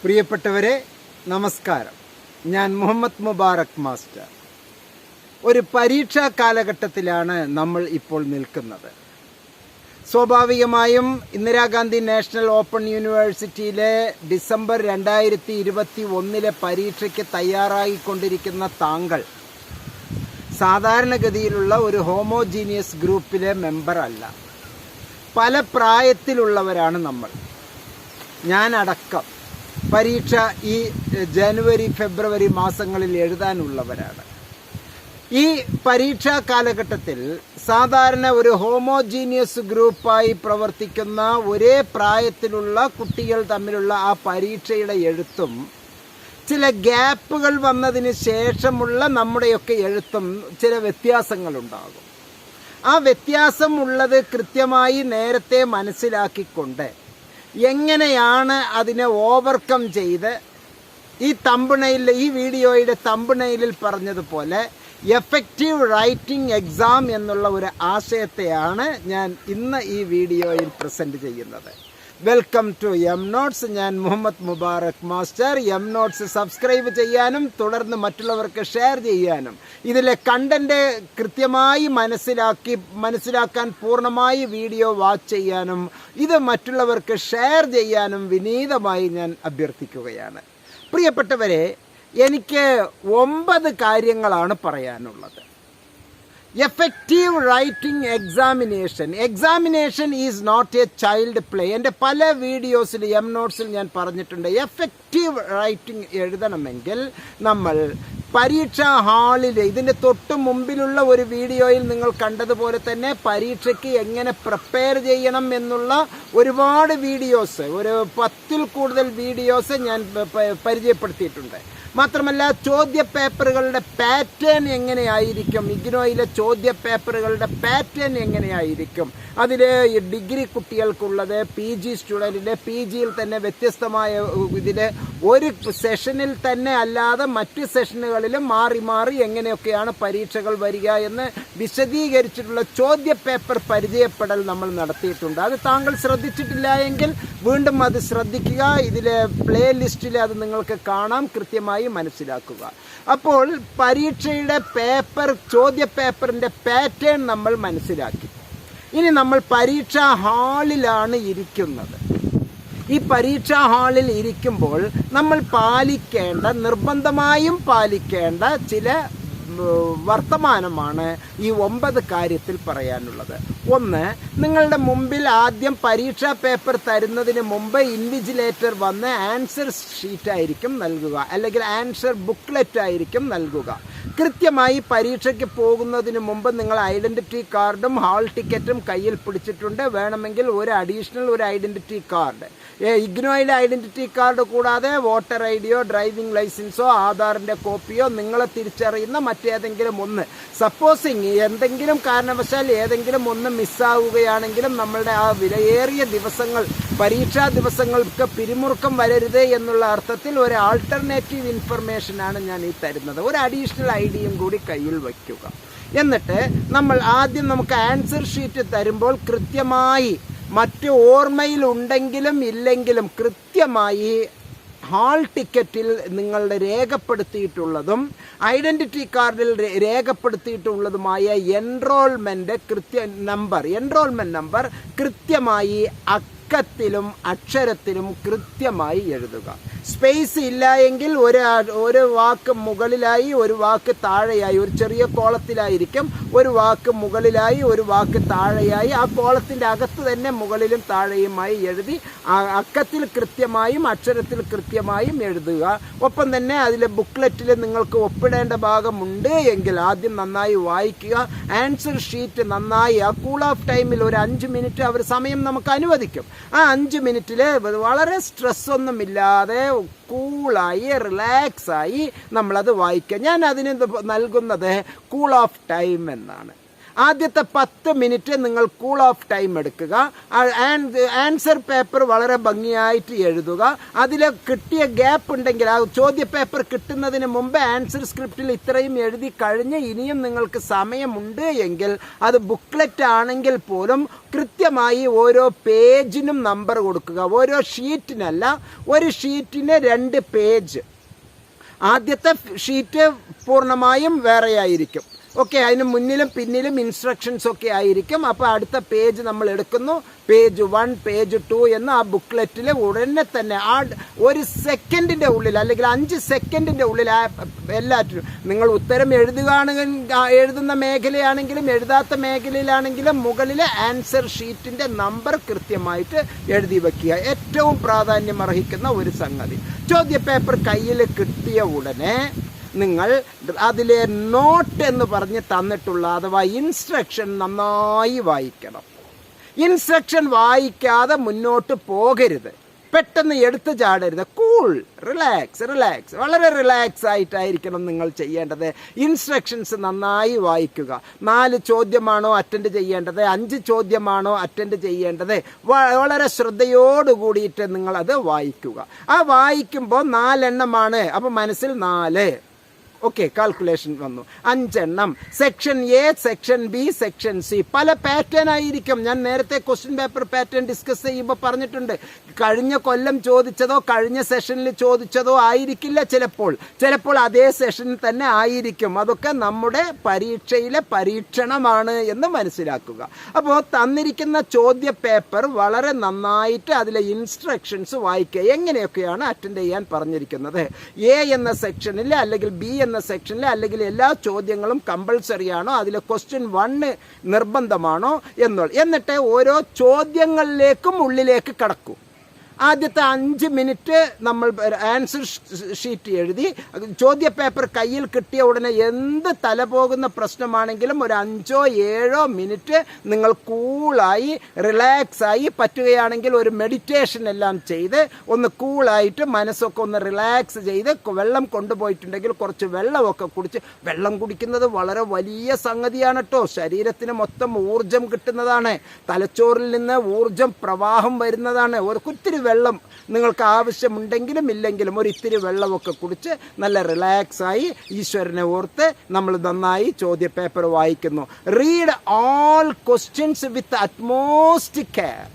പ്രിയപ്പെട്ടവരെ നമസ്കാരം. ഞാൻ മുഹമ്മദ് മുബാറക് മാസ്റ്റർ. ഒരു പരീക്ഷാ കാലഘട്ടത്തിലാണ് നമ്മൾ ഇപ്പോൾ നിൽക്കുന്നത്. സ്വാഭാവികമായും ഇന്ദിരാഗാന്ധി നാഷണൽ ഓപ്പൺ യൂണിവേഴ്സിറ്റിയിലെ ഡിസംബർ രണ്ടായിരത്തി ഇരുപത്തി ഒന്നിലെ പരീക്ഷയ്ക്ക് തയ്യാറായിക്കൊണ്ടിരിക്കുന്ന താങ്കൾ സാധാരണഗതിയിലുള്ള ഒരു ഹോമോജീനിയസ് ഗ്രൂപ്പിലെ മെമ്പർ അല്ല പല പ്രായത്തിലുള്ളവരാണ് നമ്മൾ. ഞാനടക്കം. പരീക്ഷ ഈ ജനുവരി ഫെബ്രുവരി മാസങ്ങളിൽ എഴുതാനുള്ളവരാണ്. ഈ പരീക്ഷാ കാലഘട്ടത്തിൽ സാധാരണ ഒരു ഹോമോജീനിയസ് ഗ്രൂപ്പായി പ്രവർത്തിക്കുന്ന ഒരേ പ്രായത്തിലുള്ള കുട്ടികൾ തമ്മിലുള്ള ആ പരീക്ഷയുടെ എഴുത്തും ചില ഗ്യാപ്പുകൾ വന്നതിന് ശേഷമുള്ള നമ്മുടെയൊക്കെ എഴുത്തും ചില വ്യത്യാസങ്ങളുണ്ടാകും. ആ വ്യത്യാസം ഉള്ളത് കൃത്യമായി നേരത്തെ മനസ്സിലാക്കിക്കൊണ്ട് എങ്ങനെയാണ് അതിനെ ഓവർകം ചെയ്ത്? ഈ തമ്പണയിൽ ഈ വീഡിയോയുടെ തമ്പിണയിലിൽ പറഞ്ഞതുപോലെ എഫക്റ്റീവ് റൈറ്റിംഗ് എക്സാം എന്നുള്ള ഒരു ആശയത്തെയാണ് ഞാൻ ഇന്ന് ഈ വീഡിയോയിൽ പ്രസന്റ് ചെയ്യുന്നത്. വെൽക്കം ടു എം നോട്ട്സ് ഞാൻ Muhammad Mubarak master. M notes subscribe ചെയ്യാനും തുടർന്ന് മറ്റുള്ളവർക്ക് ഷെയർ ചെയ്യാനും. ഇതിലെ കണ്ടന്റ് കൃത്യമായി മനസ്സിലാക്കി മനസ്സിലാക്കാൻ പൂർണമായി വീഡിയോ വാച്ച് ചെയ്യാനും ഇത് മറ്റുള്ളവർക്ക് ഷെയർ ചെയ്യാനും വിനീതമായി ഞാൻ അഭ്യർത്ഥിക്കുകയാണ്. പ്രിയപ്പെട്ടവരെ എനിക്ക് ഒമ്പത് കാര്യങ്ങളാണ് പറയാനുള്ളത്. Effective writing examination examination is not a child play എന്റെ പല വീഡിയോസിൽ എം നോട്ട്സിൽ ഞാൻ പറഞ്ഞിട്ടുണ്ട് എഫക്റ്റീവ് റൈറ്റിംഗ് എഴുതണമെങ്കിൽ നമ്മൾ പരീക്ഷാ ഹാളിൽ ഇതിന്റെ തൊട്ട് മുമ്പിലുള്ള ഒരു വീഡിയോയിൽ നിങ്ങൾ കണ്ടതുപോലെ തന്നെ പരീക്ഷയ്ക്ക് എങ്ങനെ പ്രിപ്പയർ ചെയ്യണം എന്നുള്ള ഒരുപാട് വീഡിയോസ് ഒരു പത്തിൽ കൂടുതൽ വീഡിയോസ് ഞാൻ പരിചയപ്പെടുത്തിയിട്ടുണ്ട്. മാത്രമല്ല ചോദ്യ പേപ്പറുകളുടെ പാറ്റേൺ എങ്ങനെയായിരിക്കും? ഇഗ്നോയിലെ ചോദ്യ പേപ്പറുകളുടെ പാറ്റേൺ എങ്ങനെയായിരിക്കും? അതിൽ ഡിഗ്രി കുട്ടികൾക്കുള്ളത് പി ജി സ്റ്റുഡന്റിന്റെ പി ജിയിൽ തന്നെ വ്യത്യസ്തമായ ഇതിൽ ഒരു സെഷനിൽ തന്നെ അല്ലാതെ മറ്റ് സെഷനുകളിലും മാറി മാറി എങ്ങനെയൊക്കെയാണ് പരീക്ഷകൾ വരിക എന്ന് വിശദീകരിച്ചിട്ടുള്ള ചോദ്യ പേപ്പർ പരിചയപ്പെടൽ നമ്മൾ നടത്തിയിട്ടുണ്ട്. അത് താങ്കൾ ശ്രദ്ധിച്ചിട്ടില്ല എങ്കിൽ വീണ്ടും അത് ശ്രദ്ധിക്കുക. ഇതിലെ പ്ലേ ലിസ്റ്റിൽ അത് നിങ്ങൾക്ക് കാണാം. കൃത്യമായി മനസ്സിലാക്കുക. അപ്പോൾ പരീക്ഷയുടെ പേപ്പർ ചോദ്യ പേപ്പറിന്റെ പാറ്റേൺ നമ്മൾ മനസ്സിലാക്കി. ഇനി നമ്മൾ പരീക്ഷാ ഹാളിലാണ് ഇരിക്കുന്നത്. ഈ പരീക്ഷാ ഹാളിൽ ഇരിക്കുമ്പോൾ നമ്മൾ പാലിക്കേണ്ട നിർബന്ധമായും പാലിക്കേണ്ട ചില വർത്തമാനമാണ് ഈ ഒമ്പത് കാര്യത്തിൽ പറയാനുള്ളത്. ഒന്ന് നിങ്ങളുടെ മുമ്പിൽ ആദ്യം പരീക്ഷാ പേപ്പർ തരുന്നതിന് മുമ്പ് ഇൻവിജിലേറ്റർ വന്ന് ആൻസർ ഷീറ്റ് ആയിരിക്കും നൽകുക. അല്ലെങ്കിൽ ആൻസർ ബുക്ക്ലെറ്റ് ആയിരിക്കും നൽകുക. കൃത്യമായി പരീക്ഷയ്ക്ക് പോകുന്നതിന് മുമ്പ് നിങ്ങൾ ഐഡന്റിറ്റി കാർഡും ഹാൾ ടിക്കറ്റും കയ്യിൽ പിടിച്ചിട്ടുണ്ട്. വേണമെങ്കിൽ ഒരു അഡീഷണൽ ഒരു ഐഡന്റിറ്റി കാർഡ്. ഇഗ്നോയിലെ ഐഡന്റിറ്റി കാർഡ് കൂടാതെ വോട്ടർ ഐ ഡിയോ ഡ്രൈവിംഗ് ലൈസൻസോ ആധാറിന്റെ കോപ്പിയോ നിങ്ങളെ തിരിച്ചറിയുന്ന മറ്റേതെങ്കിലും ഒന്ന്. സപ്പോസിങ് എന്തെങ്കിലും കാരണവശാൽ ഏതെങ്കിലും ഒന്ന് മിസ്സാവുകയാണെങ്കിലും നമ്മളുടെ ആ വിലയേറിയ ദിവസങ്ങൾ പരീക്ഷാ ദിവസങ്ങൾക്ക് പിരിമുറുക്കം വരരുത് എന്നുള്ള അർത്ഥത്തിൽ ഒരു ആൾട്ടർനേറ്റീവ് ഇൻഫർമേഷനാണ് ഞാൻ ഈ തരുന്നത്. ഒരു അഡീഷണൽ ഐ ഡിയും കൂടി കയ്യിൽ വയ്ക്കുക. എന്നിട്ട് നമ്മൾ ആദ്യം നമുക്ക് ആൻസർ ഷീറ്റ് തരുമ്പോൾ കൃത്യമായി മറ്റ് ഓർമ്മയിൽ ഉണ്ടെങ്കിലും ഇല്ലെങ്കിലും കൃത്യമായി ഹാൾ ടിക്കറ്റിൽ നിങ്ങളുടെ രേഖപ്പെടുത്തിയിട്ടുള്ളതും ഐഡന്റിറ്റി കാർഡിൽ രേഖപ്പെടുത്തിയിട്ടുള്ളതുമായ എൻറോൾമെന്റ് കൃത്യ നമ്പർ എൻറോൾമെന്റ് നമ്പർ കൃത്യമായി അക്കത്തിലും അക്ഷരത്തിലും കൃത്യമായി എഴുതുക. സ്പേസ് ഇല്ല എങ്കിൽ ഒരു ഒരു വാക്ക് മുകളിലായി ഒരു വാക്ക് താഴെയായി ഒരു ചെറിയ കോളത്തിലായിരിക്കും. ഒരു വാക്ക് മുകളിലായി ഒരു വാക്ക് താഴെയായി. ആ കോളത്തിന്റെ അകത്ത് തന്നെ മുകളിലും താഴെയുമായി എഴുതി അക്കത്തിൽ കൃത്യമായും അക്ഷരത്തിൽ കൃത്യമായും എഴുതുക. ഒപ്പം തന്നെ അതിലെ ബുക്ക്ലെറ്റിൽ നിങ്ങൾക്ക് ഒപ്പിടേണ്ട ഭാഗമുണ്ട് എങ്കിൽ ആദ്യം നന്നായി വായിക്കുക. ആൻസർ ഷീറ്റ് നന്നായി ആ കൂൾ ഓഫ് ടൈമിൽ ഒരു അഞ്ച് മിനിറ്റ് അവർ സമയം നമുക്ക് അനുവദിക്കും. ആ അഞ്ച് മിനിറ്റിൽ വളരെ സ്ട്രെസ് ഒന്നുമില്ലാതെ കൂളായി റിലാക്സായി നമ്മളത് വായിക്കുക. ഞാൻ അതിന് നൽകുന്നത്? കൂൾ ഓഫ് ടൈം എന്നാണ്. ആദ്യത്തെ പത്ത് മിനിറ്റ് നിങ്ങൾ കൂൾ ഓഫ് ടൈം എടുക്കുക. ആൻസർ പേപ്പർ വളരെ ഭംഗിയായിട്ട് എഴുതുക. അതിൽ കിട്ടിയ ഗ്യാപ്പ് ഉണ്ടെങ്കിൽ ആ ചോദ്യ പേപ്പർ കിട്ടുന്നതിന് മുമ്പ് ആൻസർ സ്ക്രിപ്റ്റിൽ ഇത്രയും എഴുതി കഴിഞ്ഞ് ഇനിയും നിങ്ങൾക്ക് സമയമുണ്ട് എങ്കിൽ അത് ബുക്ക്ലെറ്റ് ആണെങ്കിൽ പോലും കൃത്യമായി ഓരോ പേജിനും നമ്പർ കൊടുക്കുക. ഓരോ ഷീറ്റിനല്ല ഒരു ഷീറ്റിന് രണ്ട് പേജ് ആദ്യത്തെ ഷീറ്റ് പൂർണമായും വേറെയായിരിക്കും. ഓക്കെ അതിന് മുന്നിലും പിന്നിലും ഇൻസ്ട്രക്ഷൻസ് ഒക്കെ ആയിരിക്കും. അപ്പോൾ അടുത്ത പേജ് നമ്മൾ എടുക്കുന്നു. പേജ് വൺ പേജ് ടു എന്ന് ആ ബുക്ക്ലെറ്റിൽ ഉടനെ തന്നെ ആ ഒരു സെക്കൻഡിന്റെ ഉള്ളിൽ അല്ലെങ്കിൽ അഞ്ച് സെക്കൻഡിന്റെ ഉള്ളിൽ ആ എല്ലാറ്റിനും നിങ്ങൾ ഉത്തരം എഴുതുകയാണെങ്കിൽ എഴുതുന്ന മേഖലയാണെങ്കിലും എഴുതാത്ത മേഖലയിലാണെങ്കിലും മുകളിലെ ആൻസർ ഷീറ്റിന്റെ നമ്പർ കൃത്യമായിട്ട് എഴുതി വെക്കുക. ഏറ്റവും പ്രാധാന്യം അർഹിക്കുന്ന ഒരു സംഗതി. ചോദ്യ പേപ്പർ കയ്യിൽ കിട്ടിയ ഉടനെ നിങ്ങൾ അതിലെ നോട്ട് എന്ന് പറഞ്ഞ് തന്നിട്ടുള്ള അഥവാ ഇൻസ്ട്രക്ഷൻ നന്നായി വായിക്കണം. ഇൻസ്ട്രക്ഷൻ വായിക്കാതെ മുന്നോട്ട് പോകരുത്. പെട്ടെന്ന് എടുത്തു ചാടരുത്. കൂൾ റിലാക്സ് റിലാക്സ് വളരെ റിലാക്സ് ആയിട്ടായിരിക്കണം നിങ്ങൾ ചെയ്യേണ്ടത്. ഇൻസ്ട്രക്ഷൻസ് നന്നായി വായിക്കുക. നാല് ചോദ്യമാണോ അറ്റൻഡ് ചെയ്യേണ്ടത്? അഞ്ച് ചോദ്യമാണോ അറ്റൻഡ് ചെയ്യേണ്ടത്? വളരെ ശ്രദ്ധയോട് കൂടിയിട്ട് നിങ്ങൾ അത് വായിക്കുക. ആ വായിക്കുമ്പോൾ നാലെണ്ണമാണ്. അപ്പോൾ മനസ്സിൽ നാല്. ഓക്കെ കാൽക്കുലേഷൻ വന്നു. അഞ്ചെണ്ണം. Section A section B section C പല പാറ്റേൺ ആയിരിക്കും. ഞാൻ നേരത്തെ ക്വസ്റ്റ്യൻ പേപ്പർ പാറ്റേൺ ഡിസ്കസ് ചെയ്യുമ്പോൾ പറഞ്ഞിട്ടുണ്ട്. കഴിഞ്ഞ കൊല്ലം ചോദിച്ചതോ കഴിഞ്ഞ സെഷനിൽ ചോദിച്ചതോ ആയിരിക്കില്ല ചിലപ്പോൾ. ചിലപ്പോൾ അതേ സെഷനിൽ തന്നെ ആയിരിക്കും. അതൊക്കെ നമ്മുടെ പരീക്ഷയിലെ പരീക്ഷണമാണ് എന്ന് മനസ്സിലാക്കുക. അപ്പോൾ തന്നിരിക്കുന്ന ചോദ്യ പേപ്പർ വളരെ നന്നായിട്ട് അതിലെ ഇൻസ്ട്രക്ഷൻസ് വായിക്കുക. എങ്ങനെയൊക്കെയാണ് അറ്റൻഡ് ചെയ്യാൻ പറഞ്ഞിരിക്കുന്നത്? എ എന്ന സെക്ഷനിൽ അല്ലെങ്കിൽ ബി സെക്ഷനിൽ അല്ലെങ്കിൽ എല്ലാ ചോദ്യങ്ങളും കമ്പൾസറി ആണോ അതിലെ ക്വസ്റ്റ്യൻ വണ്ണ് നിർബന്ധമാണോ? എന്നുള്ള എന്നിട്ട് ഓരോ ചോദ്യങ്ങളിലേക്കും ഉള്ളിലേക്ക് കടക്കും. ആദ്യത്തെ അഞ്ച് മിനിറ്റ് നമ്മൾ ആൻസർ ഷീറ്റ് എഴുതി. ചോദ്യ പേപ്പർ കയ്യിൽ കിട്ടിയ ഉടനെ എന്ത് തല പോകുന്ന പ്രശ്നമാണെങ്കിലും ഒരു അഞ്ചോ ഏഴോ മിനിറ്റ് നിങ്ങൾ കൂളായി റിലാക്സ് ആയി പറ്റുകയാണെങ്കിൽ ഒരു മെഡിറ്റേഷൻ എല്ലാം ചെയ്ത് ഒന്ന് കൂളായിട്ട് മനസ്സൊക്കെ ഒന്ന് റിലാക്സ് ചെയ്ത് വെള്ളം കൊണ്ടുപോയിട്ടുണ്ടെങ്കിൽ കുറച്ച് വെള്ളമൊക്കെ കുടിച്ച് വെള്ളം കുടിക്കുന്നത് വളരെ വലിയ സംഗതിയാണ് കേട്ടോ ശരീരത്തിന് മൊത്തം ഊർജം കിട്ടുന്നതാണ്. തലച്ചോറിൽ നിന്ന് ഊർജം പ്രവാഹം വരുന്നതാണ്. ഒരു ഒത്തിരി വെള്ളം നിങ്ങൾക്ക് ആവശ്യമുണ്ടെങ്കിലും ഇല്ലെങ്കിലും ഒരു ഇത്തിരി വെള്ളമൊക്കെ കുടിച്ച് നല്ല റിലാക്സായി ഈശ്വരനെ ഓർത്ത് നമ്മൾ നന്നായി ചോദ്യ പേപ്പർ വായിക്കുന്നു. Read all questions with utmost care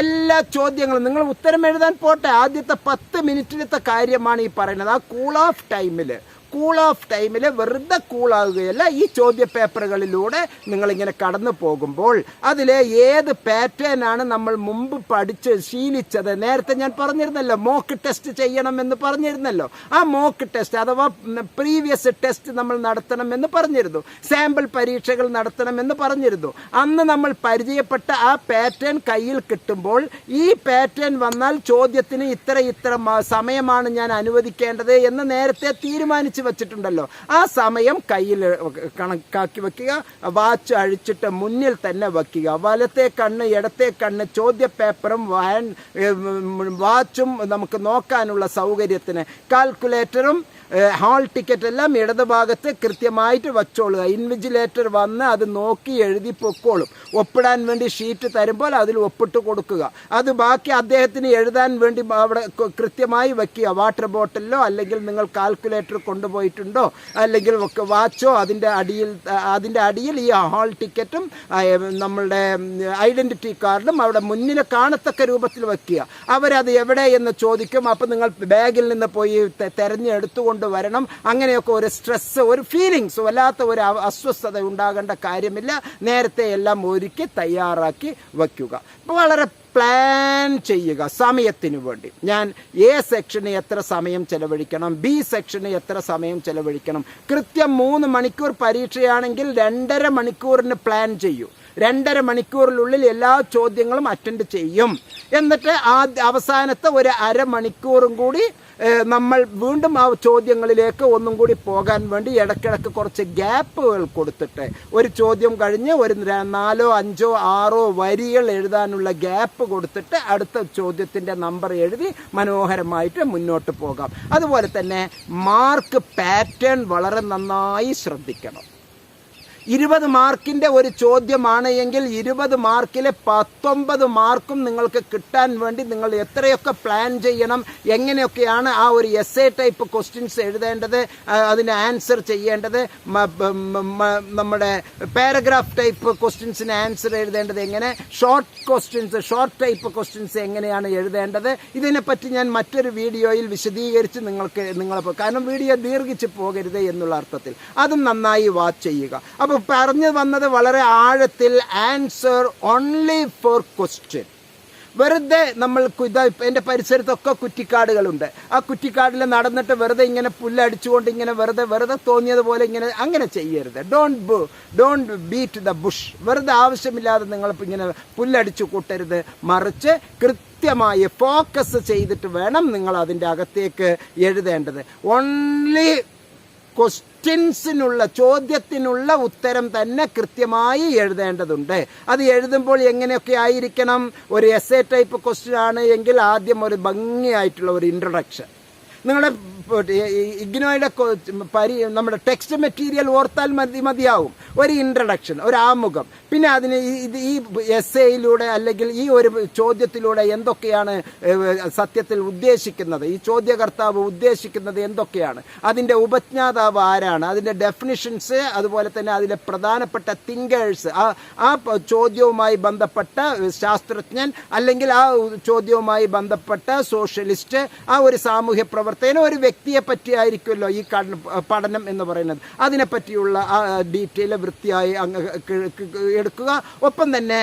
എല്ലാ ചോദ്യങ്ങളും നിങ്ങൾ ഉത്തരം എഴുതാൻ പോട്ടെ. ആദ്യത്തെ പത്ത് മിനിറ്റിലത്തെ കാര്യമാണ് ഈ പറയുന്നത്. ആ കൂൾ ഓഫ് ടൈമിൽ കൂൾ ഓഫ് ടൈമിൽ വെറുതെ കൂളാകുകയല്ല ഈ ചോദ്യ പേപ്പറുകളിലൂടെ നിങ്ങളിങ്ങനെ കടന്നു പോകുമ്പോൾ അതിലെ ഏത് പാറ്റേൺ ആണ് നമ്മൾ മുമ്പ് പഠിച്ച് ശീലിച്ചത്? നേരത്തെ ഞാൻ പറഞ്ഞിരുന്നല്ലോ മോക്ക് ടെസ്റ്റ് ചെയ്യണം എന്ന് പറഞ്ഞിരുന്നല്ലോ. ആ മോക്ക് ടെസ്റ്റ് അഥവാ പ്രീവിയസ് ടെസ്റ്റ് നമ്മൾ നടത്തണമെന്ന് പറഞ്ഞിരുന്നു. സാമ്പിൾ പരീക്ഷകൾ നടത്തണമെന്ന് പറഞ്ഞിരുന്നു. അന്ന് നമ്മൾ പരിചയപ്പെട്ട ആ പാറ്റേൺ കയ്യിൽ കിട്ടുമ്പോൾ ഈ പാറ്റേൺ വന്നാൽ ചോദ്യത്തിന് ഇത്ര ഇത്ര സമയമാണ് ഞാൻ അനുവദിക്കേണ്ടത് എന്ന് നേരത്തെ തീരുമാനിച്ചു വെച്ചിട്ടുണ്ടല്ലോ. ആ സമയം കയ്യിൽ കണക്കാക്കി വെക്കുക വാച്ച് അഴിച്ചിട്ട് മുന്നിൽ തന്നെ വെക്കുക. വലത്തെ കണ്ണ് ഇടത്തെ കണ്ണ് ചോദ്യ പേപ്പറും വാച്ചും നമുക്ക് നോക്കാനുള്ള സൗകര്യത്തിന് കാൽക്കുലേറ്ററും ഹാൾ ടിക്കറ്റ് എല്ലാം ഇടതുഭാഗത്ത് കൃത്യമായിട്ട് വച്ചോളുക. ഇൻവിജിലേറ്റർ വന്ന് അത് നോക്കി എഴുതി പൊക്കോളും. ഒപ്പിടാൻ വേണ്ടി ഷീറ്റ് തരുമ്പോൾ അതിൽ ഒപ്പിട്ട് കൊടുക്കുക. അത് ബാക്കി അദ്ദേഹത്തിന് എഴുതാൻ വേണ്ടി അവിടെ കൃത്യമായി വയ്ക്കുക. വാട്ടർ ബോട്ടിലോ അല്ലെങ്കിൽ നിങ്ങൾ കാൽക്കുലേറ്റർ കൊണ്ടുപോയിട്ടുണ്ടോ? അല്ലെങ്കിൽ വാച്ചോ അതിന്റെ അടിയിൽ അതിന്റെ അടിയിൽ ഈ ഹാൾ ടിക്കറ്റും നമ്മളുടെ ഐഡന്റിറ്റി കാർഡും അവിടെ മുന്നിൽ കാണത്തക്ക രൂപത്തിൽ വയ്ക്കുക. അവരത് എവിടെ എന്ന് ചോദിക്കും. അപ്പോൾ നിങ്ങൾ ബാഗിൽ നിന്ന് പോയി തെരഞ്ഞെടുത്തുകൊണ്ട് വരണം അങ്ങനെയൊക്കെ ഒരു സ്ട്രെസ് ഒരു ഫീലിങ്സ് വല്ലാത്ത ഒരു അസ്വസ്ഥത ഉണ്ടാകേണ്ട കാര്യമില്ല. നേരത്തെ എല്ലാം ഒരുക്കി തയ്യാറാക്കി വയ്ക്കുക. അപ്പോൾ വളരെ പ്ലാൻ ചെയ്യുക സമയത്തിന് വേണ്ടി. ഞാൻ എ സെക്ഷന് എത്ര സമയം ചെലവഴിക്കണം? ബി സെക്ഷന് എത്ര സമയം ചെലവഴിക്കണം? കൃത്യം മൂന്ന് മണിക്കൂർ പരീക്ഷയാണെങ്കിൽ രണ്ടര മണിക്കൂറിന് പ്ലാൻ ചെയ്യൂ. രണ്ടര മണിക്കൂറിനുള്ളിൽ എല്ലാ ചോദ്യങ്ങളും അറ്റൻഡ് ചെയ്യും. എന്നിട്ട് ആ അവസാനത്തെ ഒരു അരമണിക്കൂറും കൂടി നമ്മൾ വീണ്ടും ആ ചോദ്യങ്ങളിലേക്ക് ഒന്നും കൂടി പോകാൻ വേണ്ടി ഇടയ്ക്കിടയ്ക്ക് കുറച്ച് ഗ്യാപ്പുകൾ കൊടുത്തിട്ട് ഒരു ചോദ്യം കഴിഞ്ഞ് ഒരു നാലോ അഞ്ചോ ആറോ വരികൾ എഴുതാനുള്ള ഗ്യാപ്പ് കൊടുത്തിട്ട് അടുത്ത ചോദ്യത്തിന്റെ നമ്പർ എഴുതി മനോഹരമായിട്ട് മുന്നോട്ട് പോകാം. അതുപോലെ തന്നെ മാർക്ക് പാറ്റേൺ വളരെ നന്നായി ശ്രദ്ധിക്കണം. ഇരുപത് മാർക്കിന്റെ ഒരു ചോദ്യമാണ് എങ്കിൽ ഇരുപത് മാർക്കിലെ പത്തൊമ്പത് മാർക്കും നിങ്ങൾക്ക് കിട്ടാൻ വേണ്ടി നിങ്ങൾ എത്രയൊക്കെ പ്ലാൻ ചെയ്യണം എങ്ങനെയൊക്കെയാണ് ആ ഒരു എസ് എ ടൈപ്പ് ക്വസ്റ്റ്യൻസ് എഴുതേണ്ടത് അതിന് ആൻസർ ചെയ്യേണ്ടത് നമ്മുടെ പാരഗ്രാഫ് ടൈപ്പ് ക്വസ്റ്റ്യൻസിന് ആൻസർ എഴുതേണ്ടത് എങ്ങനെ short questions short type questions എങ്ങനെയാണ് എഴുതേണ്ടത് ഇതിനെപ്പറ്റി ഞാൻ മറ്റൊരു വീഡിയോയിൽ വിശദീകരിച്ച് നിങ്ങൾക്ക് നിങ്ങളെ കാരണം വീഡിയോ ദീർഘിച്ച് പോകരുത് എന്നുള്ള അർത്ഥത്തിൽ. അതും നന്നായി വാച്ച് ചെയ്യുക. അപ്പോൾ പറഞ്ഞു വന്നത് വളരെ ആഴത്തിൽ ആൻസർ ഓൺലി ഫോർ ക്വസ്റ്റ്യൻ വെറുതെ നമ്മൾ ഇതാ എന്റെ പരിസരത്തൊക്കെ കുറ്റിക്കാടുകളുണ്ട്. ആ കുറ്റിക്കാടിൽ നടന്നിട്ട് വെറുതെ ഇങ്ങനെ പുല്ലടിച്ചുകൊണ്ട് ഇങ്ങനെ വെറുതെ വെറുതെ തോന്നിയതുപോലെ ഇങ്ങനെ അങ്ങനെ ചെയ്യരുത്. Don't don't beat the bush വെറുതെ ആവശ്യമില്ലാതെ നിങ്ങൾ ഇങ്ങനെ പുല്ലടിച്ചു കൂട്ടരുത്. മറിച്ച് കൃത്യമായി ഫോക്കസ് ചെയ്തിട്ട് വേണം നിങ്ങൾ അതിന്റെ അകത്തേക്ക് എഴുതേണ്ടത്. ഓൺലി ക്വസ്റ്റ്യൻസിനുള്ള ചോദ്യത്തിനുള്ള ഉത്തരം തന്നെ കൃത്യമായി എഴുതേണ്ടതുണ്ട്. അത് എഴുതുമ്പോൾ എങ്ങനെയൊക്കെ ആയിരിക്കണം? ഒരു എസ് എ ടൈപ്പ് ക്വസ്റ്റ്യൻ ആണ് എങ്കിൽ ആദ്യം ഒരു ഭംഗിയായിട്ടുള്ള ഒരു ഇൻട്രൊഡക്ഷൻ നിങ്ങളുടെ ഇഗ്നോയുടെ പരി നമ്മുടെ ടെക്സ്റ്റ് മെറ്റീരിയൽ ഓർത്താൽ മതി മതിയാവും. ഒരു ഇൻട്രഡക്ഷൻ ഒരു ആമുഖം. പിന്നെ അതിന് ഇത് ഈ എസ് എയിലൂടെ അല്ലെങ്കിൽ ഈ ഒരു ചോദ്യത്തിലൂടെ എന്തൊക്കെയാണ് സത്യത്തിൽ ഉദ്ദേശിക്കുന്നത് ഈ ചോദ്യകർത്താവ് ഉദ്ദേശിക്കുന്നത് എന്തൊക്കെയാണ് അതിന്റെ ഉപജ്ഞാതാവ് ആരാണ് അതിന്റെ ഡെഫിനിഷൻസ് അതുപോലെ തന്നെ അതിലെ പ്രധാനപ്പെട്ട തിങ്കേഴ്സ് ആ ആ ചോദ്യവുമായി ബന്ധപ്പെട്ട ശാസ്ത്രജ്ഞൻ അല്ലെങ്കിൽ ആ ചോദ്യവുമായി ബന്ധപ്പെട്ട സോഷ്യലിസ്റ്റ് ആ ഒരു സാമൂഹ്യ പ്രവർത്തകൻ ഒരു വ്യക്തിയെ പറ്റിയായിരിക്കുമല്ലോ ഈ പഠനം എന്ന് പറയുന്നത്. അതിനെപ്പറ്റിയുള്ള ഡീറ്റെയിൽ വൃത്തിയായി അങ്ങ് എടുക്കുക. ഒപ്പം തന്നെ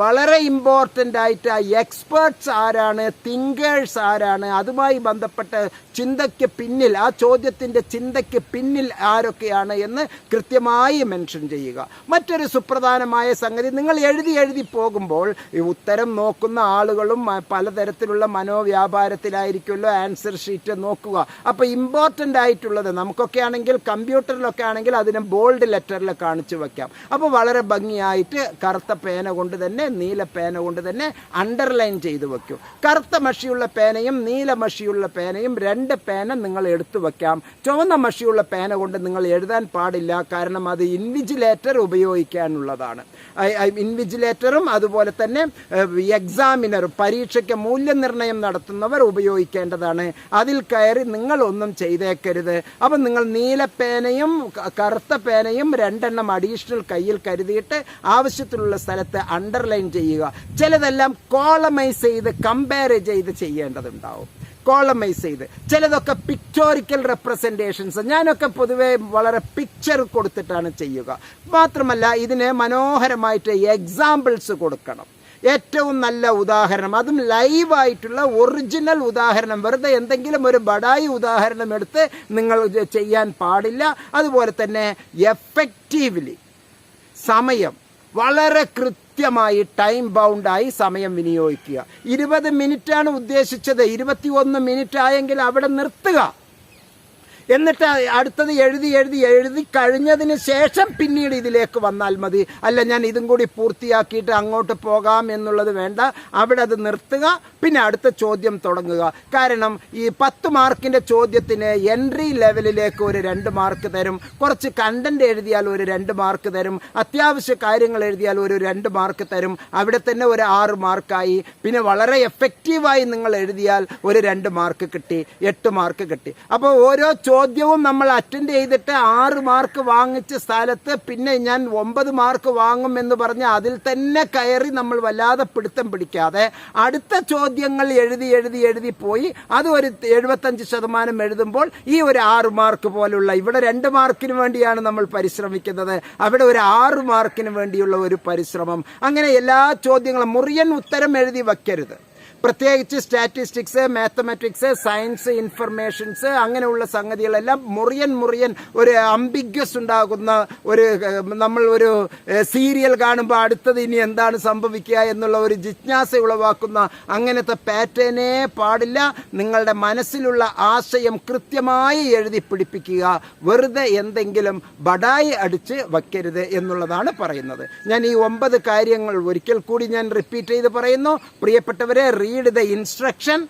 വളരെ ഇമ്പോർട്ടന്റ് ആയിട്ട് എക്സ്പേർട്സ് ആരാണ് തിങ്കേഴ്സ് ആരാണ് അതുമായി ബന്ധപ്പെട്ട ചിന്തയ്ക്ക് പിന്നിൽ ആ ചോദ്യത്തിന്റെ ചിന്തയ്ക്ക് പിന്നിൽ ആരൊക്കെയാണ് എന്ന് കൃത്യമായി മെൻഷൻ ചെയ്യുക. മറ്റൊരു സുപ്രധാനമായ സംഗതി നിങ്ങൾ എഴുതി എഴുതി പോകുമ്പോൾ ഈ ഉത്തരം നോക്കുന്ന ആളുകളും പലതരത്തിലുള്ള മനോവ്യാപാരത്തിലായിരിക്കുമല്ലോ ആൻസർ ഷീറ്റ് നോക്കുക. അപ്പോൾ ഇമ്പോർട്ടന്റ് ആയിട്ടുള്ളത് നമുക്കൊക്കെ ആണെങ്കിൽ കമ്പ്യൂട്ടറിലൊക്കെ ആണെങ്കിൽ അതിനെ ബോൾഡ് ലെറ്ററിൽ കാണിച്ചു വയ്ക്കാം അപ്പോൾ വളരെ ഭംഗിയായിട്ട് കറുത്ത പേന കൊണ്ട് തന്നെ നീല പേന കൊണ്ട് തന്നെ അണ്ടർലൈൻ ചെയ്ത് വെക്കും. കറുത്ത മഷിയുള്ള പേനയും നീല മഷിയുള്ള പേനയും രണ്ട് പേന നിങ്ങൾ എടുത്തു വയ്ക്കാം ചുവന്ന മഷിയുള്ള പേന കൊണ്ട് നിങ്ങൾ എഴുതാൻ പാടില്ല കാരണം അത് ഇൻവിജിലേറ്റർ ഉപയോഗിക്കാനുള്ളതാണ്. ഇൻവിജിലേറ്ററും അതുപോലെ തന്നെ എക്സാമിനറും പരീക്ഷയ്ക്ക് മൂല്യനിർണയം നടത്തുന്നവർ ഉപയോഗിക്കേണ്ടതാണ്. അതിൽ കയറി നിങ്ങളൊന്നും ചെയ്തേക്കരുത്. അപ്പം നിങ്ങൾ നീലപ്പേനയും പേനയും കറുത്ത പേനയും രണ്ടെണ്ണം അഡീഷണൽ കയ്യിൽ കരുതിയിട്ട് ആവശ്യത്തിലുള്ള സ്ഥലത്ത് അണ്ടർലൈൻ ചെയ്യുക. ചിലതെല്ലാം കോളമൈസ് ചെയ്ത് കമ്പയർ ചെയ്ത് ചെയ്യേണ്ടതുണ്ടാവും. കോളമൈസ് ചെയ്ത്. ചിലതൊക്കെ പിക്ചോറിക്കൽ റെപ്രസെന്റേഷൻസ് ഞാനൊക്കെ പൊതുവെ വളരെ പിക്ചർ കൊടുത്തിട്ടാണ് ചെയ്യുക. മാത്രമല്ല ഇതിന് മനോഹരമായിട്ട് എക്സാമ്പിൾസ് കൊടുക്കണം. ഏറ്റവും നല്ല ഉദാഹരണം. അതും ലൈവായിട്ടുള്ള ഒറിജിനൽ ഉദാഹരണം. വെറുതെ എന്തെങ്കിലും ഒരു ബഡായി ഉദാഹരണം എടുത്ത് നിങ്ങൾ ചെയ്യാൻ പാടില്ല. അതുപോലെ തന്നെ എഫക്റ്റീവ്ലി സമയം. വളരെ കൃത്യമായി ടൈം ബൗണ്ടായി സമയം വിനിയോഗിക്കുക. ഇരുപത് മിനിറ്റാണ് ഉദ്ദേശിച്ചത്. ഇരുപത്തി ഒന്ന് മിനിറ്റ് ആയെങ്കിൽ അവിടെ നിർത്തുക. എന്നിട്ട് അടുത്തത് എഴുതി എഴുതി എഴുതി കഴിഞ്ഞതിന് ശേഷം പിന്നീട് ഇതിലേക്ക് വന്നാൽ മതി. അല്ല ഞാൻ ഇതും കൂടി പൂർത്തിയാക്കിയിട്ട് അങ്ങോട്ട് പോകാം എന്നുള്ളത് വേണ്ട. അവിടെ അത് നിർത്തുക പിന്നെ അടുത്ത ചോദ്യം തുടങ്ങുക. കാരണം ഈ പത്ത് മാർക്കിന്റെ ചോദ്യത്തിന് എൻട്രി ലെവലിലേക്ക് ഒരു രണ്ട് മാർക്ക് തരും. കുറച്ച് കണ്ടന്റ് എഴുതിയാൽ ഒരു രണ്ട് മാർക്ക് തരും. അത്യാവശ്യ കാര്യങ്ങൾ എഴുതിയാൽ ഒരു രണ്ട് മാർക്ക് തരും. അവിടെ തന്നെ ഒരു ആറ് മാർക്കായി. പിന്നെ വളരെ എഫക്റ്റീവായി നിങ്ങൾ എഴുതിയാൽ ഒരു രണ്ട് മാർക്ക് കിട്ടി എട്ട് മാർക്ക് കിട്ടി. അപ്പോൾ ഓരോ ചോദ്യവും നമ്മൾ അറ്റൻഡ് ചെയ്തിട്ട് ആറ് മാർക്ക് വാങ്ങിച്ച സ്ഥലത്ത് പിന്നെ ഞാൻ ഒമ്പത് മാർക്ക് വാങ്ങും എന്ന് പറഞ്ഞ് അതിൽ തന്നെ കയറി നമ്മൾ വല്ലാതെ പിടുത്തം പിടിക്കാതെ അടുത്ത ചോദ്യങ്ങൾ എഴുതി എഴുതി എഴുതി പോയി. അത് ഒരു എഴുപത്തഞ്ച് ശതമാനം എഴുതുമ്പോൾ ഈ ഒരു ആറ് മാർക്ക് പോലുള്ള ഇവിടെ രണ്ട് മാർക്കിന് വേണ്ടിയാണ് നമ്മൾ പരിശ്രമിക്കുന്നത്. അവിടെ ഒരു ആറ് മാർക്കിന് വേണ്ടിയുള്ള ഒരു പരിശ്രമം. അങ്ങനെ എല്ലാ ചോദ്യങ്ങളും മുറിയൻ ഉത്തരം എഴുതി വയ്ക്കരുത് പ്രത്യേകിച്ച് സ്റ്റാറ്റിസ്റ്റിക്സ് മാത്തമാറ്റിക്സ് സയൻസ് ഇൻഫർമേഷൻസ് അങ്ങനെയുള്ള സംഗതികളെല്ലാം മുറിയൻ മുറിയൻ ഒരു അംബിഗ്യസ് ഉണ്ടാകുന്ന ഒരു നമ്മൾ ഒരു സീരിയൽ കാണുമ്പോൾ അടുത്തത് ഇനി എന്താണ് സംഭവിക്കുക എന്നുള്ള ഒരു ജിജ്ഞാസ ഉളവാക്കുന്ന അങ്ങനത്തെ പാറ്റേണേ പാടില്ല. നിങ്ങളുടെ മനസ്സിലുള്ള ആശയം കൃത്യമായി എഴുതി പിടിപ്പിക്കുക. വെറുതെ എന്തെങ്കിലും ബടായി അടിച്ച് വയ്ക്കരുത് എന്നുള്ളതാണ് പറയുന്നത്. ഞാൻ ഈ ഒമ്പത് കാര്യങ്ങൾ ഒരിക്കൽ കൂടി ഞാൻ റിപ്പീറ്റ് ചെയ്ത് പറയുന്നു. പ്രിയപ്പെട്ടവരെ read the instruction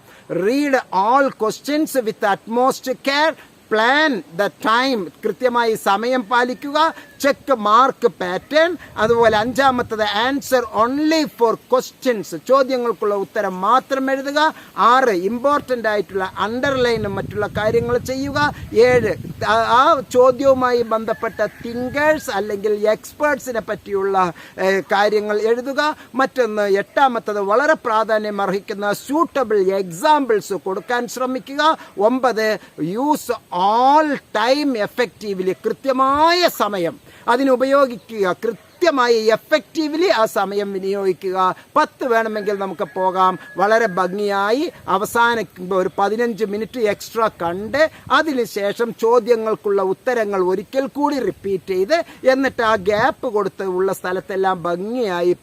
read all questions with utmost care plan the time കൃത്യമായി സമയം പാലിക്കുക ചെക്ക് മാർക്ക് പാറ്റേൺ അതുപോലെ അഞ്ചാമത്തത് ആൻസർ ഓൺലി ഫോർ ക്വസ്റ്റ്യൻസ് ചോദ്യങ്ങൾക്കുള്ള ഉത്തരം മാത്രം എഴുതുക ആറ് ഇമ്പോർട്ടന്റ് ആയിട്ടുള്ള അണ്ടർലൈനും മറ്റുള്ള കാര്യങ്ങൾ ചെയ്യുക ഏഴ് ആ- ചോദ്യവുമായി ബന്ധപ്പെട്ട തിങ്കേഴ്സ് അല്ലെങ്കിൽ എക്സ്പേർട്സിനെ പറ്റിയുള്ള കാര്യങ്ങൾ എഴുതുക. മറ്റൊന്ന് എട്ടാമത്തത് വളരെ പ്രാധാന്യം അർഹിക്കുന്ന സ്യൂട്ടബിൾ എക്സാമ്പിൾസ് കൊടുക്കാൻ ശ്രമിക്കുക. ഒമ്പത് യൂസ് ഓൾ ടൈം എഫക്റ്റീവ്ലി കൃത്യമായ സമയം. അതിനുപയോഗിക്കുക കൃത്യമായി എഫക്റ്റീവ്ലി ആ സമയം വിനിയോഗിക്കുക. പത്ത് വേണമെങ്കിൽ നമുക്ക് പോകാം. വളരെ ഭംഗിയായി അവസാനിക്കുമ്പോൾ ഒരു പതിനഞ്ച് മിനിറ്റ് എക്സ്ട്രാ കണ്ട് അതിനുശേഷം ചോദ്യങ്ങൾക്കുള്ള ഉത്തരങ്ങൾ ഒരിക്കൽ കൂടി റിപ്പീറ്റ് ചെയ്ത് എന്നിട്ട് ആ ഗ്യാപ്പ് കൊടുത്ത് ഉള്ള സ്ഥലത്തെല്ലാം ഭംഗിയായി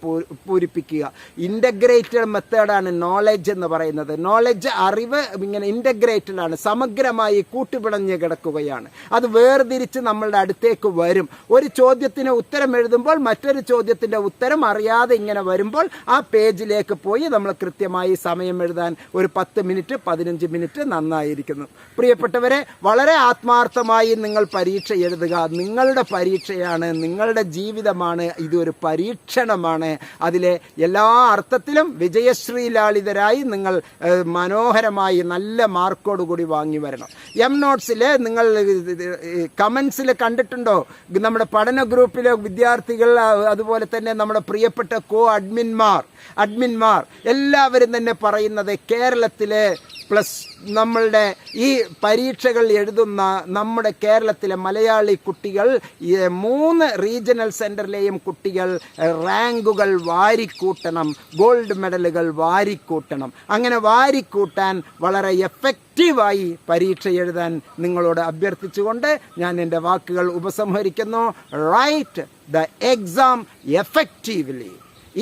പൂരിപ്പിക്കുക. ഇന്റഗ്രേറ്റഡ് മെത്തേഡാണ് നോളജ് എന്ന് പറയുന്നത്. നോളജ് അറിവ് ഇങ്ങനെ ഇന്റഗ്രേറ്റഡ് ആണ്. സമഗ്രമായി കൂട്ടുപിണഞ്ഞ് കിടക്കുകയാണ്. അത് വേർതിരിച്ച് നമ്മളുടെ അടുത്തേക്ക് വരും. ഒരു ചോദ്യത്തിന് ഉത്തരം എഴുതുമ്പോൾ മറ്റൊരു ചോദ്യത്തിന്റെ ഉത്തരം അറിയാതെ ഇങ്ങനെ വരുമ്പോൾ ആ പേജിലേക്ക് പോയി നമ്മൾ കൃത്യമായി സമയം എഴുതാൻ ഒരു പത്ത് മിനിറ്റ് പതിനഞ്ച് മിനിറ്റ് നന്നായിരിക്കുന്നു. പ്രിയപ്പെട്ടവരെ വളരെ ആത്മാർത്ഥമായി നിങ്ങൾ പരീക്ഷ എഴുതുക. നിങ്ങളുടെ പരീക്ഷയാണ് നിങ്ങളുടെ ജീവിതമാണ് ഇതൊരു പരീക്ഷണമാണ്. അതിലെ എല്ലാ അർത്ഥത്തിലും വിജയശ്രീലാളിതരായി നിങ്ങൾ മനോഹരമായി നല്ല മാർക്കോടുകൂടി വാങ്ങി വരണം. എം നോട്ട്സിലെ നിങ്ങൾ കമൻസിൽ കണ്ടിട്ടുണ്ടോ? നമ്മുടെ പഠന ഗ്രൂപ്പിലെ വിദ്യാർത്ഥികൾ അതുപോലെ തന്നെ നമ്മുടെ പ്രിയപ്പെട്ട കോ അഡ്മിന്മാർ അഡ്മിന്മാർ എല്ലാവരും തന്നെ പറയുന്നത് കേരളത്തിലെ പ്ലസ് നമ്മളുടെ ഈ പരീക്ഷകൾ എഴുതുന്ന നമ്മുടെ കേരളത്തിലെ മലയാളി കുട്ടികൾ മൂന്ന് റീജിയണൽ സെന്ററിലെയും കുട്ടികൾ റാങ്കുകൾ വാരിക്കൂട്ടണം ഗോൾഡ് മെഡലുകൾ വാരിക്കൂട്ടണം. അങ്ങനെ വാരിക്കൂട്ടാൻ വളരെ എഫക്റ്റീവായി പരീക്ഷ എഴുതാൻ നിങ്ങളോട് അഭ്യർത്ഥിച്ചുകൊണ്ട് ഞാൻ എന്റെ വാക്കുകൾ ഉപസംഹരിക്കുന്നു. റൈറ്റ് ദ എക്സാം എഫക്റ്റീവ്ലി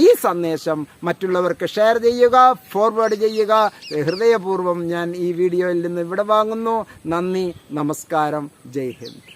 ഈ സന്ദേശം മറ്റുള്ളവർക്ക് ഷെയർ ചെയ്യുക ഫോർവേഡ് ചെയ്യുക. ഹൃദയപൂർവം ഞാൻ ഈ വീഡിയോയിൽ നിന്ന് ഇവിടെ വാങ്ങുന്നു. നന്ദി നമസ്കാരം. ജയ് ഹിന്ദ്.